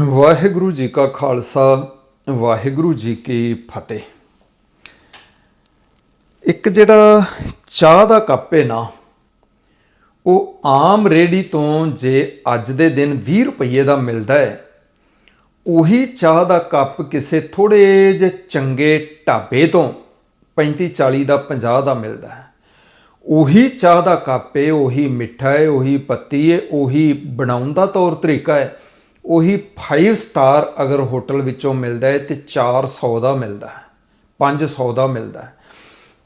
ਵਾਹਿਗੁਰੂ ਜੀ ਕਾ ਖਾਲਸਾ, ਵਾਹਿਗੁਰੂ ਜੀ ਕੀ ਫਤਿਹ। ਇੱਕ ਜਿਹੜਾ ਚਾਹ ਦਾ ਕੱਪ ਹੈ ਨਾ, ਉਹ ਆਮ ਰੇੜੀ ਤੋਂ ਜੇ ਅੱਜ ਦੇ ਦਿਨ 20 ਰੁਪਏ ਦਾ ਮਿਲਦਾ ਹੈ ਉਹੀ ਚਾਹ ਦਾ ਕੱਪ ਕਿਸੇ ਥੋੜੇ ਜਿਹੇ ਚੰਗੇ ਢਾਬੇ ਤੋਂ 35 40 ਦਾ 50 ਦਾ ਮਿਲਦਾ ਹੈ। ਉਹੀ ਚਾਹ ਦਾ ਕੱਪ ਹੈ ਉਹੀ ਮਿੱਠਾ ਹੈ ਉਹੀ ਪੱਤੀ ਹੈ ਉਹੀ ਬਣਾਉਣ ਦਾ ਤੌਰ ਤਰੀਕਾ ਹੈ ਉਹੀ 5 ਸਟਾਰ ਅਗਰ ਹੋਟਲ ਵਿੱਚੋਂ ਮਿਲਦਾ ਹੈ ਤੇ 400 ਦਾ ਮਿਲਦਾ ਹੈ 500 ਦਾ ਮਿਲਦਾ ਹੈ।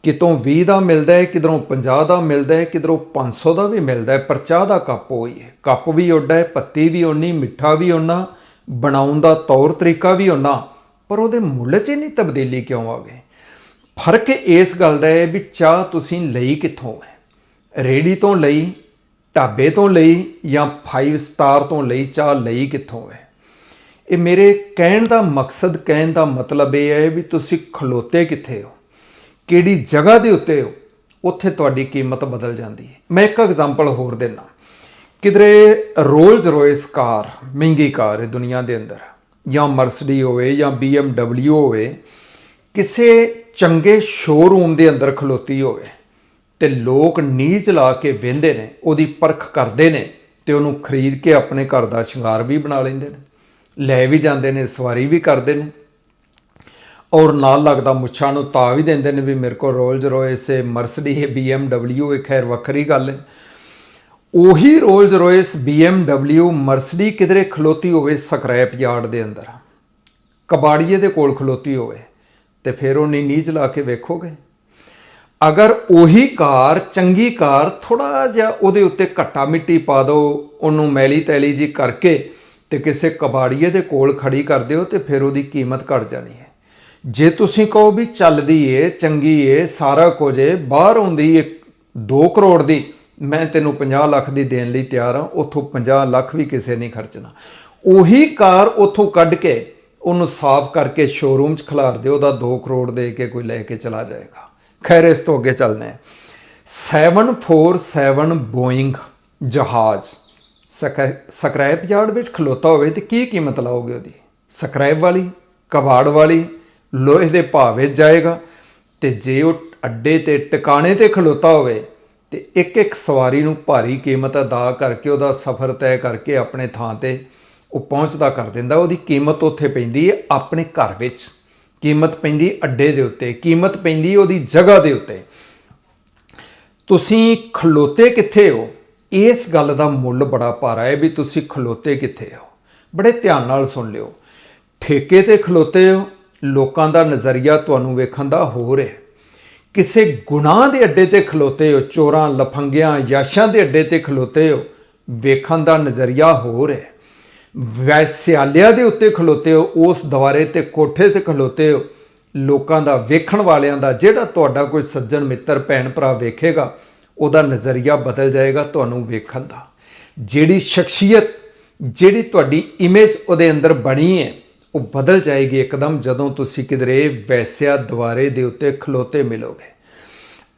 ਕਿਤੋਂ 20 ਦਾ ਮਿਲਦਾ ਹੈ, ਕਿਧਰੋਂ 50 ਦਾ ਮਿਲਦਾ ਹੈ, ਕਿਧਰੋਂ 500 ਦਾ ਵੀ ਮਿਲਦਾ ਹੈ, ਪਰ ਚਾਹ ਦਾ ਕੱਪ ਉਹੀ ਹੈ। ਕੱਪ ਵੀ ਉੱਡਾ ਹੈ, ਪੱਤੀ ਵੀ ਓਨੀ, ਮਿੱਠਾ ਵੀ ਓਨਾ, ਬਣਾਉਣ ਦਾ ਤੌਰ ਤਰੀਕਾ ਵੀ ਓਨਾ, ਪਰ ਉਹਦੇ ਮੁੱਲ 'ਚ ਨਹੀਂ ਤਬਦੀਲੀ ਕਿਉਂ ਆ ਗਈ ਫ਼ਰਕ ਇਸ ਗੱਲ ਦਾ ਹੈ ਵੀ ਚਾਹ ਤੁਸੀਂ ਲਈ ਕਿੱਥੋਂ ਹੈ? ਰੇੜੀ ਤੋਂ ਲਈ ਢਾਬੇ ਤੋਂ ਲਈ ਜਾਂ 5 ਸਟਾਰ ਤੋਂ ਲਈ ਚਾਹ ਲਈ ਕਿੱਥੋਂ ਹੈ? ਇਹ ਮੇਰੇ ਕਹਿਣ ਦਾ ਮਕਸਦ, ਕਹਿਣ ਦਾ ਮਤਲਬ ਇਹ ਹੈ ਵੀ ਤੁਸੀਂ ਖਲੋਤੇ ਕਿੱਥੇ ਹੋ? ਕਿਹੜੀ ਜਗ੍ਹਾ ਦੇ ਉੱਤੇ ਹੋ? ਉੱਥੇ ਤੁਹਾਡੀ ਕੀਮਤ ਬਦਲ ਜਾਂਦੀ ਹੈ। ਮੈਂ ਇੱਕ ਐਗਜ਼ਾਮਪਲ ਹੋਰ ਦੇਣਾ ਕਿਧਰੇ ਰੋਲਸ ਰੋਇਸ ਕਾਰ, ਮਹਿੰਗੀ ਕਾਰ ਹੈ ਦੁਨੀਆ ਦੇ ਅੰਦਰ, ਜਾਂ ਮਰਸਡੀ ਹੋਵੇ ਜਾਂ BMW ਹੋਵੇ, ਕਿਸੇ ਚੰਗੇ ਸ਼ੋਰੂਮ ਦੇ ਅੰਦਰ ਖਲੋਤੀ ਹੋਵੇ ਤੇ ਲੋਕ ਨੀਚ ਲਾ ਕੇ ਵੇਂਦੇ ਨੇ, ਉਹਦੀ ਪਰਖ ਕਰਦੇ ਨੇ ਤੇ ਉਹਨੂੰ ਖਰੀਦ ਕੇ ਆਪਣੇ ਘਰ ਦਾ ਸ਼ਿੰਗਾਰ ਵੀ ਬਣਾ ਲੈਂਦੇ ਨੇ, ਲੈ ਵੀ ਜਾਂਦੇ ਨੇ, ਸਵਾਰੀ ਵੀ ਕਰਦੇ ਨੇ। ਔਰ ਨਾਲ ਲੱਗਦਾ ਮੁੱਛਾਂ ਨੂੰ ਤਾ ਵੀ ਦਿੰਦੇ ਨੇ ਵੀ ਮੇਰੇ ਕੋਲ ਰੋਲਜ਼ ਰੋਇਸ ਹੈ ਮਰਸਡੀ ਹੈ BMW ਇਹ ਖੈਰ ਵੱਖਰੀ ਗੱਲ ਹੈ। ਉਹੀ ਰੋਲਸ ਰੋਇਸ BMW ਮਰਸਡੀ ਕਿਧਰੇ ਖਲੋਤੀ ਹੋਵੇ ਸਕ੍ਰੈਪ ਯਾਰਡ ਦੇ ਅੰਦਰ। ਕਬਾੜੀਏ ਦੇ ਕੋਲ ਖਲੋਤੀ ਹੋਵੇ ਤੇ ਫਿਰ ਉਹ ਨੀ ਨੀਚ ਲਾ ਕੇ ਵੇਖੋਗੇ। ਅਗਰ ਉਹੀ ਕਾਰ, ਚੰਗੀ ਕਾਰ ਥੋੜਾ ਜਿਹਾ ਉਹਦੇ ਉੱਤੇ ਘੱਟਾ ਮਿੱਟੀ ਪਾ ਦਿਓ, ਉਹਨੂੰ ਮੈਲੀ ਤੈਲੀ ਜੀ ਕਰਕੇ ਤੇ ਕਿਸੇ ਕਬਾੜੀਏ ਦੇ ਕੋਲ ਖੜੀ ਕਰ ਦਿਓ ਤੇ ਫਿਰ ਉਹਦੀ ਕੀਮਤ ਘਟ ਜਾਣੀ ਹੈ। ਜੇ ਤੁਸੀਂ ਕਹੋ ਵੀ ਚੱਲਦੀ ਏ, ਚੰਗੀ ਏ, ਸਾਰਾ ਕੁਝ ਏ, ਬਾਹਰ ਆਉਂਦੀ ਏ 2 ਕਰੋੜ ਦੀ, ਮੈਂ ਤੈਨੂੰ 50 ਲੱਖ ਦੀ ਦੇਣ ਲਈ ਤਿਆਰ ਹਾਂ, ਉਥੋਂ 50 ਲੱਖ ਵੀ ਕਿਸੇ ਨਹੀਂ ਖਰਚਣਾ। ਉਹੀ ਕਾਰ ਉਥੋਂ ਕੱਢ ਕੇ ਉਹਨੂੰ ਸਾਫ਼ ਕਰਕੇ ਸ਼ੋਰੂਮ 'ਚ ਖਿਲਾਰ ਦਿਓ, ਉਹਦਾ 2 ਕਰੋੜ ਦੇ ਕੇ ਕੋਈ ਲੈ ਕੇ ਚਲਾ ਜਾਏਗਾ। ਖੈਰ ਇਸ ਤੋਂ ਅੱਗੇ ਚੱਲਨੇ ਆ 747 ਬੋਇੰਗ ਜਹਾਜ਼। ਸਕੈ- ਸਕ੍ਰੈਪ ਯਾਰਡ ਵਿੱਚ ਖਲੋਤਾ ਹੋਵੇ ਤੇ ਕੀ ਕੀਮਤ ਲਾਓਗੇ ਉਹਦੀ? ਸਕ੍ਰੈਪ ਵਾਲੀ, ਕਬਾੜ ਵਾਲੀ, ਲੋਹੇ ਦੇ ਭਾਅ ਵਿੱਚ ਜਾਏਗਾ ਤੇ ਜੇ ਉਹ ਅੱਡੇ ਤੇ ਟਿਕਾਣੇ ਤੇ ਖਲੋਤਾ ਹੋਵੇ ਤੇ ਇੱਕ ਇੱਕ ਸਵਾਰੀ ਨੂੰ ਭਾਰੀ ਕੀਮਤ ਅਦਾ ਕਰਕੇ ਉਹਦਾ ਸਫ਼ਰ ਤੈਅ ਕਰਕੇ ਆਪਣੇ ਥਾਂ ਤੇ ਉਹ ਪਹੁੰਚਦਾ ਕਰ ਦਿੰਦਾ। ਉਹਦੀ ਕੀਮਤ ਉੱਥੇ ਪੈਂਦੀ ਹੈ ਆਪਣੇ ਘਰ ਵਿੱਚ। ਕੀਮਤ ਪੈਂਦੀ ਅੱਡੇ ਦੇ ਉੱਤੇ, ਕੀਮਤ ਪੈਂਦੀ ਉਹਦੀ ਜਗ੍ਹਾ ਦੇ ਉੱਤੇ। ਤੁਸੀਂ ਖਲੋਤੇ ਕਿੱਥੇ ਹੋ? ਇਸ ਗੱਲ ਦਾ ਮੁੱਲ ਬੜਾ ਭਾਰਾ ਹੈ ਵੀ ਤੁਸੀਂ ਖਲੋਤੇ ਕਿੱਥੇ ਹੋ? ਬੜੇ ਧਿਆਨ ਨਾਲ ਸੁਣ ਲਿਓ। ਠੇਕੇ ਤੇ ਖਲੋਤੇ ਹੋ, ਲੋਕਾਂ ਦਾ ਨਜ਼ਰੀਆ ਤੁਹਾਨੂੰ ਵੇਖਣ ਦਾ ਹੋਰ ਹੈ। ਕਿਸੇ ਗੁਨਾਹ ਦੇ ਅੱਡੇ ਤੇ ਖਲੋਤੇ ਹੋ, ਚੋਰਾਂ, ਲਫੰਗਿਆਂ, ਯਾਸ਼ਾਂ ਦੇ ਅੱਡੇ ਤੇ ਖਲੋਤੇ ਹੋ, ਵੇਖਣ ਦਾ ਨਜ਼ਰੀਆ ਹੋਰ ਹੈ। ਵੈਸਿਆਲਿਆ ਦੇ ਉੱਤੇ ਖਲੋਤੇ ਹੋ, ਉਸ ਦਵਾਰੇ ਤੇ ਕੋਠੇ ਤੇ ਖਲੋਤੇ ਹੋ, ਲੋਕਾਂ ਦਾ ਵੇਖਣ ਵਾਲਿਆਂ ਦਾ ਜਿਹੜਾ ਤੁਹਾਡਾ ਕੋਈ ਸੱਜਣ, ਮਿੱਤਰ, ਭੈਣ, ਭਰਾ ਵੇਖੇਗਾ, ਉਹਦਾ ਨਜ਼ਰੀਆ ਬਦਲ ਜਾਏਗਾ ਤੁਹਾਨੂੰ ਵੇਖਣ ਦਾ। ਜਿਹੜੀ ਸ਼ਖਸੀਅਤ, ਜਿਹੜੀ ਤੁਹਾਡੀ ਇਮੇਜ ਉਹਦੇ ਅੰਦਰ ਬਣੀ ਹੈ, ਉਹ ਬਦਲ ਜਾਏਗੀ ਇੱਕਦਮ ਜਦੋਂ ਤੁਸੀਂ ਕਿਧਰੇ ਵੈਸਿਆ ਦੁਆਰੇ ਦੇ ਉੱਤੇ ਖਲੋਤੇ ਮਿਲੋਗੇ।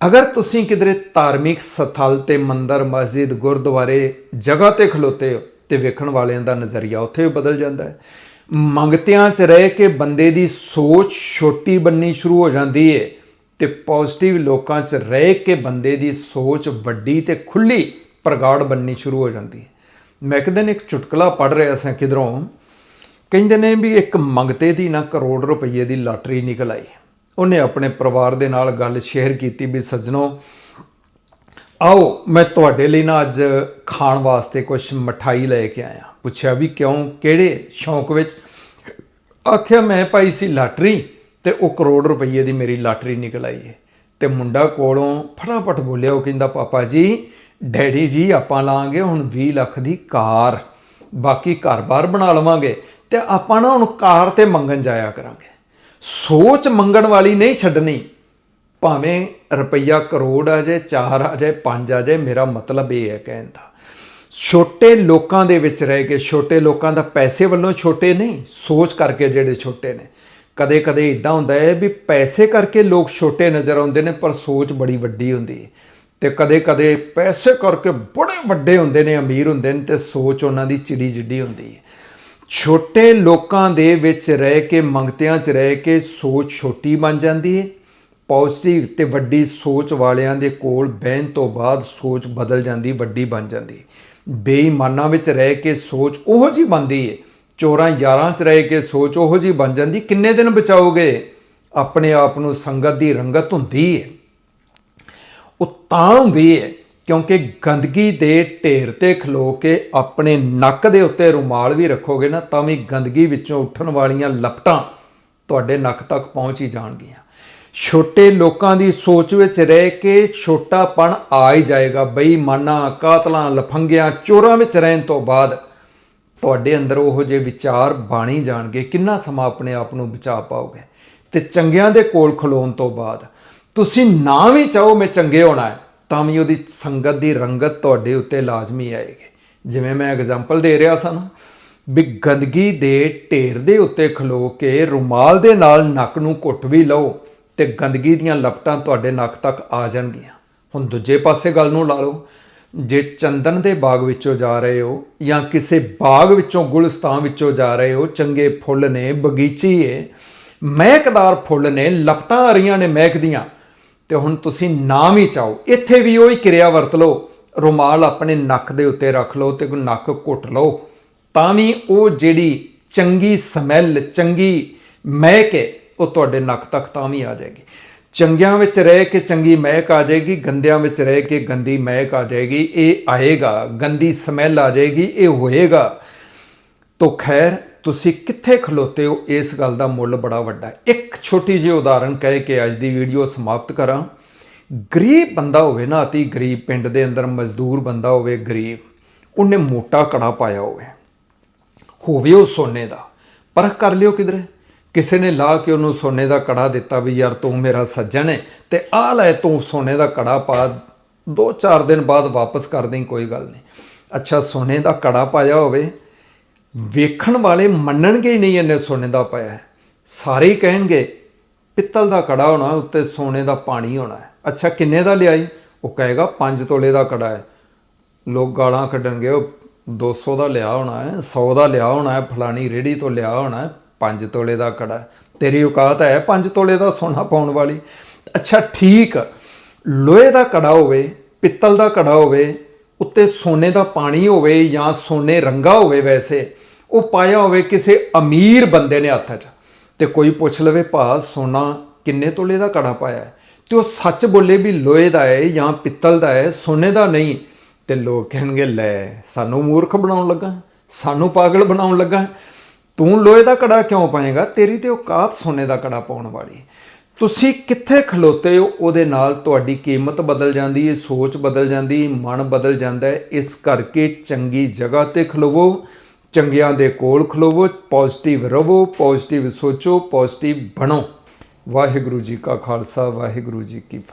ਅਗਰ ਤੁਸੀਂ ਕਿਧਰੇ ਧਾਰਮਿਕ ਸਥਲ ਤੇ ਮੰਦਰ, ਮਸਜਿਦ, ਗੁਰਦੁਆਰੇ ਜਗ੍ਹਾ ਤੇ ਖਲੋਤੇ ਹੋ ਤੇ ਵੇਖਣ ਵਾਲਿਆਂ ਦਾ ਨਜ਼ਰੀਆ ਉੱਥੇ ਵੀ ਬਦਲ ਜਾਂਦਾ ਹੈ। ਮੰਗਤਿਆਂ 'ਚ ਰਹਿ ਕੇ ਬੰਦੇ ਦੀ ਸੋਚ ਛੋਟੀ ਬੰਨੀ ਸ਼ੁਰੂ ਹੋ ਜਾਂਦੀ ਹੈ ਤੇ ਪੋਜ਼ਿਟਿਵ ਲੋਕਾਂ 'ਚ ਰਹਿ ਕੇ ਬੰਦੇ ਦੀ ਸੋਚ ਵੱਡੀ ਤੇ ਖੁੱਲੀ ਪ੍ਰਗਾੜ ਬੰਨੀ ਸ਼ੁਰੂ ਹੋ ਜਾਂਦੀ ਹੈ ਮੈਂ ਇੱਕ ਦਿਨ ਇੱਕ ਚੁਟਕਲਾ ਪੜ੍ਹ ਰਿਹਾ ਸਾਂ ਕਿਧਰੋਂ। ਕਹਿੰਦੇ ਨੇ ਵੀ ਇੱਕ ਮੰਗਤੇ ਦੀ ਨਾ ਕਰੋੜ ਰੁਪਏ ਦੀ ਲਾਟਰੀ ਨਿਕਲ ਆਈ। ਉਹਨੇ ਆਪਣੇ ਪਰਿਵਾਰ ਦੇ ਨਾਲ ਗੱਲ ਸ਼ੇਅਰ ਕੀਤੀ ਵੀ ਸੱਜਣੋ ਆਓ, ਮੈਂ ਤੁਹਾਡੇ ਲਈ ਨਾ ਅੱਜ ਖਾਣ ਵਾਸਤੇ ਕੁਝ ਮਠਾਈ ਲੈ ਕੇ ਆਇਆ। ਪੁੱਛਿਆ ਵੀ ਕਿਉਂ, ਕਿਹੜੇ ਸ਼ੌਂਕ ਵਿੱਚ? ਆਖਿਆ, ਮੈਂ ਪਾਈ ਸੀ ਲਾਟਰੀ ਤੇ ਉਹ ਕਰੋੜ ਰੁਪਏ ਦੀ ਮੇਰੀ ਲਾਟਰੀ ਨਿਕਲ ਆਈ ਹੈ ਤੇ ਮੁੰਡਾ ਕੋਲੋਂ ਫਟਾਫਟ ਬੋਲਿਆ, ਉਹ ਕਹਿੰਦਾ, ਪਾਪਾ ਜੀ, ਡੈਡੀ ਜੀ, ਆਪਾਂ ਲਾਂਗੇ ਹੁਣ 20 ਲੱਖ ਦੀ ਕਾਰ। ਬਾਕੀ ਘਰ-ਬਾਰ ਬਣਾ ਲਵਾਂਗੇ ਤੇ ਆਪਾਂ ਨਾ ਹੁਣ ਕਾਰ ਤੇ ਮੰਗਣ ਜਾਇਆ ਕਰਾਂਗੇ। ਸੋਚ ਮੰਗਣ ਵਾਲੀ ਨਹੀਂ ਛੱਡਣੀ। ਭਾਵੇਂ ਰੁਪਈਆ ਕਰੋੜ ਆ ਜਾਏ 4 ਆ ਜਾਏ 5 ਆ ਜਾਏ, ਮੇਰਾ ਮਤਲਬ ਇਹ ਹੈ ਕਹਿਣ ਦਾ। ਛੋਟੇ ਲੋਕਾਂ ਦੇ ਵਿੱਚ ਰਹਿ ਕੇ, ਛੋਟੇ ਲੋਕਾਂ ਦਾ ਪੈਸੇ ਵੱਲੋਂ ਛੋਟੇ ਨਹੀਂ, ਸੋਚ ਕਰਕੇ ਜਿਹੜੇ ਛੋਟੇ ਨੇ। ਕਦੇ ਕਦੇ ਇਦਾਂ ਹੁੰਦਾ ਹੈ ਵੀ ਪੈਸੇ ਕਰਕੇ ਲੋਕ ਛੋਟੇ ਨਜ਼ਰ ਆਉਂਦੇ ਨੇ, ਪਰ ਸੋਚ ਬੜੀ ਵੱਡੀ ਹੁੰਦੀ ਹੈ। ਤੇ ਕਦੇ ਕਦੇ ਪੈਸੇ ਕਰਕੇ ਬੜੇ ਵੱਡੇ ਹੁੰਦੇ ਨੇ, ਅਮੀਰ ਹੁੰਦੇ ਨੇ, ਤੇ ਸੋਚ ਉਹਨਾਂ ਦੀ ਚਿੜੀ ਜਿੱਡੀ ਹੁੰਦੀ ਹੈ। ਛੋਟੇ ਲੋਕਾਂ ਦੇ ਵਿੱਚ ਰਹਿ ਕੇ, ਮੰਗਤਿਆਂ 'ਚ ਰਹਿ ਕੇ ਸੋਚ ਛੋਟੀ ਬਣ ਜਾਂਦੀ ਹੈ। ਪੋਜ਼ਿਟਿਵ ਤੇ ਵੱਡੀ ਸੋਚ ਵਾਲਿਆਂ ਦੇ ਕੋਲ ਬਹਿਣ ਤੋਂ ਬਾਅਦ ਸੋਚ ਬਦਲ ਜਾਂਦੀ, ਵੱਡੀ ਬਣ ਜਾਂਦੀ। ਬੇਈਮਾਨਾਂ ਵਿੱਚ ਰਹਿ ਕੇ ਸੋਚ ਉਹੋ ਜੀ ਬਣਦੀ ਹੈ ਚੋਰਾਂ ਯਾਰਾਂ 'ਚ ਰਹਿ ਕੇ ਸੋਚ ਉਹੋ ਜੀ ਬਣ ਜਾਂਦੀ। ਕਿੰਨੇ ਦਿਨ ਬਚਾਓਗੇ? ਆਪਣੇ ਆਪ ਨੂੰ ਸੰਗਤ ਦੀ ਰੰਗਤ ਹੁੰਦੀ ਹੈ ਉਹ ਤਾਂ ਹੁੰਦੀ ਹੈ ਕਿਉਂਕਿ ਗੰਦਗੀ ਦੇ ਢੇਰ ਤੇ ਖਲੋ ਕੇ ਆਪਣੇ ਨੱਕ ਦੇ ਉੱਤੇ ਰੁਮਾਲ ਵੀ ਰੱਖੋਗੇ ਨਾ, ਤਾਂ ਵੀ ਗੰਦਗੀ ਵਿੱਚੋਂ ਉੱਠਣ ਵਾਲੀਆਂ ਲਪਟਾਂ ਤੁਹਾਡੇ ਨੱਕ ਤੱਕ ਪਹੁੰਚ ਹੀ ਜਾਣਗੀਆਂ। ਛੋਟੇ ਲੋਕਾਂ ਦੀ ਸੋਚ ਵਿੱਚ ਰਹਿ ਕੇ ਛੋਟਾਪਣ ਆ ਹੀ ਜਾਏਗਾ। ਬੇਈਮਾਨਾਂ, ਕਾਤਲਾਂ, ਲਫੰਗਿਆਂ, ਚੋਰਾਂ ਵਿੱਚ ਰਹਿਣ ਤੋਂ ਬਾਅਦ ਤੁਹਾਡੇ ਅੰਦਰ ਉਹੋ ਜਿਹੇ ਵਿਚਾਰ ਬਾਣੀ ਜਾਣਗੇ। ਕਿੰਨਾ ਸਮਾਂ ਆਪਣੇ ਆਪ ਨੂੰ ਬਚਾ ਪਾਓਗੇ? ਤੇ ਚੰਗਿਆਂ ਦੇ ਕੋਲ ਖਲੋਣ ਤੋਂ ਬਾਅਦ ਤੁਸੀਂ ਨਾ ਵੀ ਚਾਹੋ ਮੈਂ ਚੰਗੇ ਹੋਣਾ ਹੈ, ਤਾਂ ਵੀ ਉਹਦੀ ਸੰਗਤ ਦੀ ਰੰਗਤ ਤੁਹਾਡੇ ਉੱਤੇ ਲਾਜ਼ਮੀ ਆਏਗੀ। ਜਿਵੇਂ ਮੈਂ ਐਗਜ਼ਾਮਪਲ ਦੇ ਰਿਹਾ ਸਾਂ ਵੀ ਗੰਦਗੀ ਦੇ ਢੇਰ ਦੇ ਉੱਤੇ ਖਲੋ ਕੇ ਰੁਮਾਲ ਦੇ ਨਾਲ ਨੱਕ ਨੂੰ ਘੁੱਟ ਵੀ ਲਓ ਤੇ ਗੰਦਗੀ ਦੀਆਂ ਲਪਟਾਂ ਤੁਹਾਡੇ ਨੱਕ ਤੱਕ ਆ ਜਾਣਗੀਆਂ। ਹੁਣ ਦੂਜੇ ਪਾਸੇ ਗੱਲ ਨੂੰ ਲਾ ਲਓ। ਜੇ ਚੰਦਨ ਦੇ ਬਾਗ ਵਿੱਚੋਂ ਜਾ ਰਹੇ ਹੋ ਜਾਂ ਕਿਸੇ ਬਾਗ ਵਿੱਚੋਂ ਗੁਲਸਤਾਨ ਵਿੱਚੋਂ ਜਾ ਰਹੇ ਹੋ, ਚੰਗੇ ਫੁੱਲ ਨੇ, ਬਗੀਚੀ ਏ, ਮਹਿਕਦਾਰ ਫੁੱਲ ਨੇ, ਲਪਟਾਂ ਆ ਰਹੀਆਂ ਨੇ ਮਹਿਕਦੀਆਂ ਤੇ ਹੁਣ ਤੁਸੀਂ ਨਾ ਵੀ ਚਾਹੋ। ਇੱਥੇ ਵੀ ਉਹੀ ਕਿਰਿਆ ਵਰਤ ਲਓ। ਰੁਮਾਲ ਆਪਣੇ ਨੱਕ ਦੇ ਉੱਤੇ ਰੱਖ ਲਓ ਤੇ ਨੱਕ ਘੁੱਟ ਲਓ। ਤਾਂ ਵੀ ਉਹ ਜਿਹੜੀ ਚੰਗੀ ਸਮੈਲ, ਚੰਗੀ ਮਹਿਕ ਹੈ ਉਹ ਤੁਹਾਡੇ ਨੱਕ ਤੱਕ ਤਾਂ ਵੀ ਆ ਜਾਏਗੀ। ਚੰਗਿਆਂ ਵਿੱਚ ਰਹਿ ਕੇ ਚੰਗੀ ਮਹਿਕ ਆ ਜਾਏਗੀ, ਗੰਦਿਆਂ ਵਿੱਚ ਰਹਿ ਕੇ ਗੰਦੀ ਮਹਿਕ ਆ ਜਾਏਗੀ, ਇਹ ਆਏਗਾ, ਗੰਦੀ ਸਮੈਲ ਆ ਜਾਏਗੀ, ਇਹ ਹੋਏਗਾ। ਤੋ ਖੈਰ, ਤੁਸੀਂ ਕਿੱਥੇ ਖਲੋਤੇ ਹੋ? ਇਸ ਗੱਲ ਦਾ ਮੁੱਲ ਬੜਾ ਵੱਡਾ ਹੈ। ਇੱਕ ਛੋਟੀ ਜਿਹੀ ਉਦਾਹਰਨ ਕਹਿ ਕੇ ਅੱਜ ਦੀ ਵੀਡੀਓ ਸਮਾਪਤ ਕਰਾਂ। ਗਰੀਬ ਬੰਦਾ ਹੋਵੇ ਨਾ, ਅਤੀ ਗਰੀਬ, ਪਿੰਡ ਦੇ ਅੰਦਰ ਮਜ਼ਦੂਰ ਬੰਦਾ ਹੋਵੇ, ਗਰੀਬ, ਉਹਨੇ ਮੋਟਾ ਕੜਾ ਪਾਇਆ ਹੋਵੇ। ਹੋਵੇ ਉਹ ਸੋਨੇ ਦਾ। ਪਰਖ ਕਰ ਲਿਓ ਕਿਧਰੇ। ਕਿਸੇ ਨੇ ਲਾ ਕੇ ਉਹਨੂੰ ਸੋਨੇ ਦਾ ਕੜਾ ਦਿੱਤਾ ਵੀ ਯਾਰ ਤੂੰ ਮੇਰਾ ਸੱਜਣ ਹੈ ਤੇ ਆ ਲੈ ਤੂੰ ਸੋਨੇ ਦਾ ਕੜਾ ਪਾ, ਦੋ ਚਾਰ ਦਿਨ ਬਾਅਦ ਵਾਪਸ ਕਰ ਦੇਂ ਕੋਈ ਗੱਲ ਨਹੀਂ। ਅੱਛਾ, ਸੋਨੇ ਦਾ ਕੜਾ ਪਾਇਆ ਹੋਵੇ, ਵੇਖਣ ਵਾਲੇ ਮੰਨਣਗੇ ਹੀ ਨਹੀਂ ਇਹਨੇ ਸੋਨੇ ਦਾ ਪਾਇਆ ਸਾਰੇ ਹੀ ਕਹਿਣਗੇ, ਪਿੱਤਲ ਦਾ ਕੜਾ ਹੋਣਾ, ਉੱਤੇ ਸੋਨੇ ਦਾ ਪਾਣੀ ਹੋਣਾ ਅੱਛਾ, ਕਿੰਨੇ ਦਾ ਲਿਆਈ? ਉਹ ਕਹੇਗਾ 5 ਤੋਲੇ ਦਾ ਕੜਾ ਹੈ। ਲੋਕ ਗਾਲਾਂ ਕੱਢਣਗੇ, ਉਹ 200 ਦਾ ਲਿਆ ਹੋਣਾ ਹੈ 100 ਦਾ ਲਿਆ ਹੋਣਾ ਹੈ, ਫਲਾਣੀ ਰੇੜੀ ਤੋਂ ਲਿਆ ਹੋਣਾ ਹੈ। 5 ਤੋਲੇ ਦਾ ਕੜਾ ਤੇਰੀ ਔਕਾਤ ਹੈ 5 ਤੋਲੇ ਦਾ ਸੋਨਾ ਪਾਉਣ ਵਾਲੀ। ਅੱਛਾ, ਠੀਕ। ਲੋਹੇ ਦਾ ਕੜਾ ਹੋਵੇ, ਪਿੱਤਲ ਦਾ ਕੜਾ ਹੋਵੇ, ਉੱਤੇ ਸੋਨੇ ਦਾ ਪਾਣੀ ਹੋਵੇ ਜਾਂ ਸੋਨੇ ਰੰਗਾ ਹੋਵੇ ਵੈਸੇ, ਉਹ ਪਾਇਆ ਹੋਵੇ ਕਿਸੇ ਅਮੀਰ ਬੰਦੇ ਨੇ ਹੱਥ 'ਚ, ਤੇ ਕੋਈ ਪੁੱਛ ਲਵੇ ਭਾ ਸੋਨਾ ਕਿੰਨੇ ਤੋਲੇ ਦਾ ਕੜਾ ਪਾਇਆ ਹੈ? ਤੇ ਉਹ ਸੱਚ ਬੋਲੇ ਵੀ ਲੋਹੇ ਦਾ ਹੈ ਜਾਂ ਪਿੱਤਲ ਦਾ ਹੈ, ਸੋਨੇ ਦਾ ਨਹੀਂ। ਤੇ ਲੋਕ ਕਹਿਣਗੇ, ਲੈ, ਸਾਨੂੰ ਮੂਰਖ ਬਣਾਉਣ ਲੱਗਾ, ਸਾਨੂੰ ਪਾਗਲ ਬਣਾਉਣ ਲੱਗਾ। ਤੂੰ ਲੋਹੇ ਦਾ ਕੜਾ ਕਿਉਂ ਪਾਏਗਾ? ਤੇਰੀ ਤੇ ਔਕਾਤ ਸੋਨੇ ਦਾ ਕੜਾ ਪਾਉਣ ਵਾਲੀ। ਤੁਸੀਂ ਕਿੱਥੇ ਖਲੋਤੇ ਹੋ? ਉਹਦੇ ਨਾਲ ਤੁਹਾਡੀ ਕੀਮਤ ਬਦਲ ਜਾਂਦੀ ਹੈ ਸੋਚ ਬਦਲ ਜਾਂਦੀ ਮਨ ਬਦਲ ਜਾਂਦਾ ਹੈ ਇਸ ਕਰਕੇ ਚੰਗੀ ਜਗ੍ਹਾ ਤੇ ਖਲੋਵੋ, ਚੰਗਿਆਂ ਦੇ ਕੋਲ ਖਲੋਵੋ ਪੋਜ਼ਿਟਿਵ ਰਹੋ ਪੋਜ਼ਿਟਿਵ ਸੋਚੋ ਪੋਜ਼ਿਟਿਵ ਬਣੋ। ਵਾਹਿਗੁਰੂ ਜੀ ਕਾ ਖਾਲਸਾ, ਵਾਹਿਗੁਰੂ ਜੀ ਕੀ ਫਤਿਹ।